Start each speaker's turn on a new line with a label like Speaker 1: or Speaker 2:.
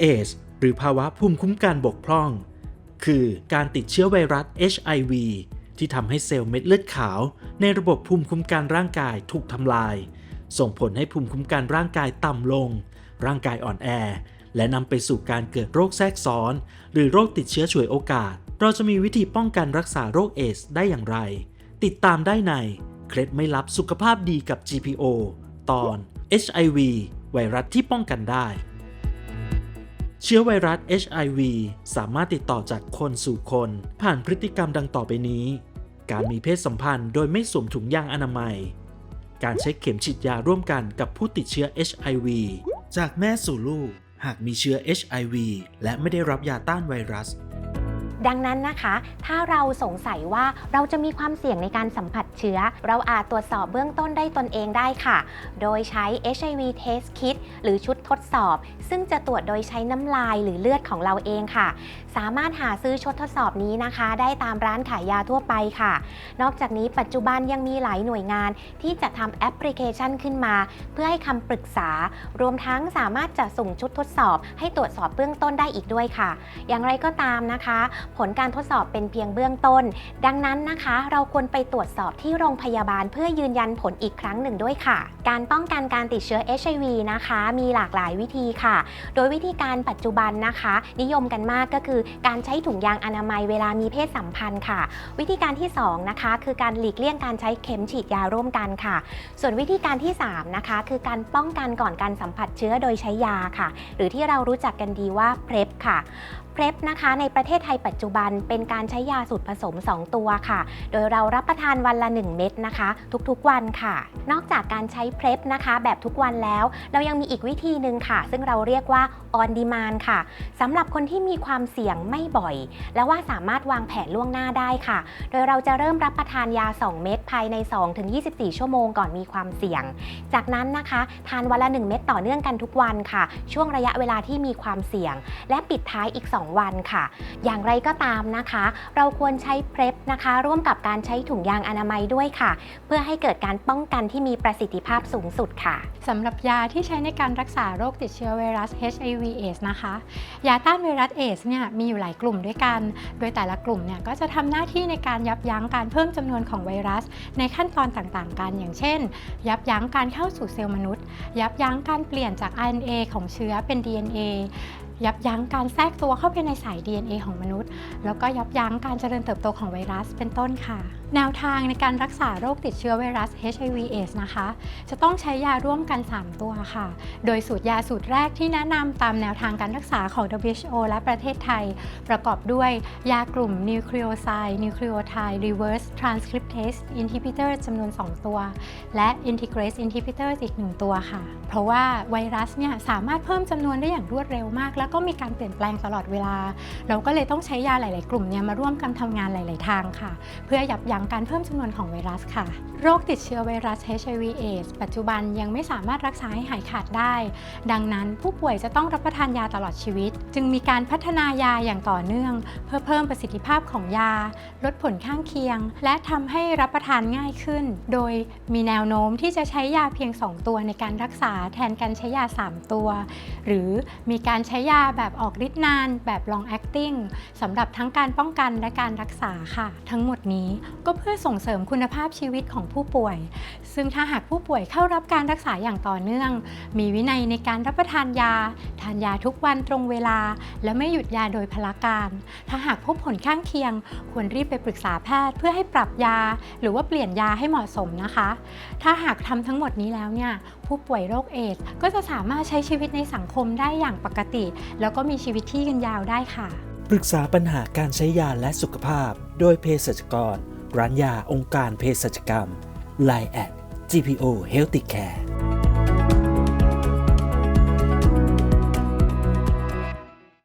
Speaker 1: เอสหรือภาวะภูมิคุ้มกันบกพร่อง คือการติดเชื้อไวรัส HIV ที่ทำให้เซลล์เม็ดเลือดขาว ในระบบภูมิคุ้มกันร่างกายถูกทำลาย ส่งผลให้ภูมิคุ้มกันร่างกายต่ำลง ร่างกายอ่อนแอ และนำไปสู่การเกิดโรคแทรกซ้อน หรือโรคติดเชื้อฉวยโอกาส เราจะมีวิธีป้องกันรักษาโรคเอสได้อย่างไร ติดตามได้ใน เคล็ดไม่ลับสุขภาพดีกับ GPO ตอน HIV ไวรัสที่ป้องกันได้ เชื้อไวรัส HIV สามารถติดต่อจากคนสู่คน ผ่านพฤติกรรมดังต่อไปนี้ การมีเพศสัมพันธ์โดยไม่สวมถุงยางอนามัย การใช้เข็มฉีดยาร่วมกันกับผู้ติดเชื้อ HIV จากแม่สู่ลูก หากมีเชื้อ HIV และไม่ได้รับยาต้านไวรัส
Speaker 2: ดังนั้นนะคะ ถ้าเราสงสัยว่าเราจะมีความเสี่ยงในการสัมผัสเชื้อ เราอาจตรวจสอบเบื้องต้นได้ตนเองได้ค่ะ โดยใช้ HIV Test Kit หรือชุดทดสอบ ซึ่งจะตรวจโดยใช้น้ำลายหรือเลือดของเราเองค่ะ สามารถหาซื้อชุดทดสอบนี้นะคะ ได้ตามร้านขายยาทั่วไปค่ะ นอกจากนี้ปัจจุบันยังมีหลายหน่วยงาน ที่จะทำแอปพลิเคชันขึ้นมา เพื่อให้คำปรึกษา รวมทั้งสามารถจะส่งชุดทดสอบ ให้ตรวจสอบเบื้องต้นได้อีกด้วยค่ะ อย่างไรก็ตามนะคะผลการทดสอบเป็นเพียงเบื้องต้น ดังนั้นนะคะ เราควรไปตรวจสอบที่โรงพยาบาล เพื่อยืนยันผลอีกครั้งหนึ่งด้วยค่ะ การป้องกันการติดเชื้อ HIV นะคะ มีหลากหลายวิธีค่ะ โดยวิธีการปัจจุบันนะคะ นิยมกันมากก็คือการใช้ถุงยางอนามัยเวลามีเพศสัมพันธ์ค่ะ วิธีการที่ 2 นะคะ คือการหลีกเลี่ยงการใช้เข็มฉีดยาร่วมกันค่ะ ส่วนวิธีการที่ 3 นะคะ คือการป้องกันก่อนการสัมผัสเชื้อโดยใช้ยาค่ะ หรือที่เรารู้จักกันดีว่า PrEP ค่ะ PrEP นะคะในประเทศไทยปัจจุบันเป็นการใช้ยาสูตรผสม 2 ตัวค่ะ โดยเรารับประทานวันละ 1 เม็ดนะคะ ทุกๆวันค่ะ นอกจากการใช้ PrEP นะคะ แบบทุกวันแล้ว เรายังมีอีกวิธีหนึ่งค่ะ ซึ่งเราเรียกว่า on demand ค่ะสำหรับคนที่มีความเสี่ยงไม่บ่อย และว่าสามารถวางแผนล่วงหน้าได้ค่ะ โดยเราจะเริ่มรับประทานยา 2 เม็ดภายใน 2-24 ชั่วโมงก่อนมีความเสี่ยง จากนั้นนะคะ ทานวันละ 1 เม็ดต่อเนื่องกันทุกวันค่ะ ช่วงระยะเวลาที่มีความเสี่ยง และปิดท้ายอีก2 วันค่ะ อย่างไรก็ตามนะคะ เราควรใช้เพล p นะคะ ร่วมกับการใช้ถุงยางอนามัยด้วยค่ะ เพื่อให้เกิดการป้องกันที่มีประสิทธิภาพสูงสุดค่ะ
Speaker 3: สำหรับยาที่ใช้ในการรักษาโรคติดเชื้อไวรัส HIV AIDS นะคะ ยาต้านไวรัสเอสเนี่ยมีอยู่หลายกลุ่มด้วยกัน โดยแต่ละกลุ่มเนี่ยก็จะทำหน้าที่ในการยับยั้งการเพิ่มจำนวนของไวรัส ในขั้นตอนต่างๆ กันอย่างเช่น ยับยั้งการเข้าสู่เซลล์มนุษย์ ยับยั้งการเปลี่ยนจาก RNA ของเชื้อเป็น DNA ยับยั้งการแทรกตัวเข้าไปในสาย DNA ของมนุษย์ แล้วก็ยับยั้งการเจริญเติบโตของไวรัสเป็นต้นค่ะ แนวทางในการรักษาโรคติดเชื้อไวรัส HIV AIDS นะคะ จะต้องใช้ยาร่วมกัน 3 ตัวค่ะ โดยสูตรยาสูตรแรกที่แนะนำตามแนวทางการรักษาของ WHO และประเทศไทย ประกอบด้วยยากลุ่ม Nucleoside Nucleotide Reverse Transcriptase Inhibitor จำนวน 2 ตัว และ Integrase Inhibitor อีก 1 ตัวค่ะ เพราะว่าไวรัสเนี่ยสามารถเพิ่มจำนวนได้อย่างรวดเร็วมากแล้วก็มีการเปลี่ยนแปลงตลอดเวลา เราก็เลยต้องใช้ยาหลาย ๆ กลุ่มเนี่ยมาร่วมกันทำงานหลาย ๆ ทางค่ะ เพื่อยับยั้งการเพิ่มจำนวนของไวรัสค่ะ โรคติดเชื้อไวรัส HIV AIDS ปัจจุบันยังไม่สามารถรักษาให้หายขาดได้ ดังนั้นผู้ป่วยจะต้องรับประทานยาตลอดชีวิต จึงมีการพัฒนายาอย่างต่อเนื่อง เพื่อเพิ่มประสิทธิภาพของยา ลดผลข้างเคียง และทำให้รับประทานง่ายขึ้น โดยมีแนวโน้มที่จะใช้ยาเพียง 2 ตัวในการรักษาแทนการใช้ยา 3 ตัว หรือมีการใช้ยาาแบบออกฤทธิ์นาน แบบ long acting สำหรับทั้งการป้องกันและการรักษาค่ะ ทั้งหมดนี้ก็เพื่อส่งเสริมคุณภาพชีวิตของผู้ป่วย ซึ่งถ้าหากผู้ป่วยเข้ารับการรักษาอย่างต่อเนื่อง มีวินัยในการรับประทานยาานยาทุกวันตรงเวลา และไม่หยุดยาโดยพละการ ถ้าหากพบผลข้างเคียง ควรรีบไปปรึกษาแพทย์เพื่อให้ปรับยา หรือว่าเปลี่ยนยาให้เหมาะสมนะคะ ถ้าหากทำทั้งหมดนี้แล้วเนี่ยผู้ป่วยโรคเอดส์ก็จะสามารถใช้ชีวิตในสังคมได้อย่างปกติ แล้วก็มีชีวิตที่ยืนยาวได้ค่ะ
Speaker 1: ปรึกษาปัญหาการใช้ยาและสุขภาพ โดยเภสัชกร ร้านยาองค์การเภสัชกรรม Line at GPO Healthy Care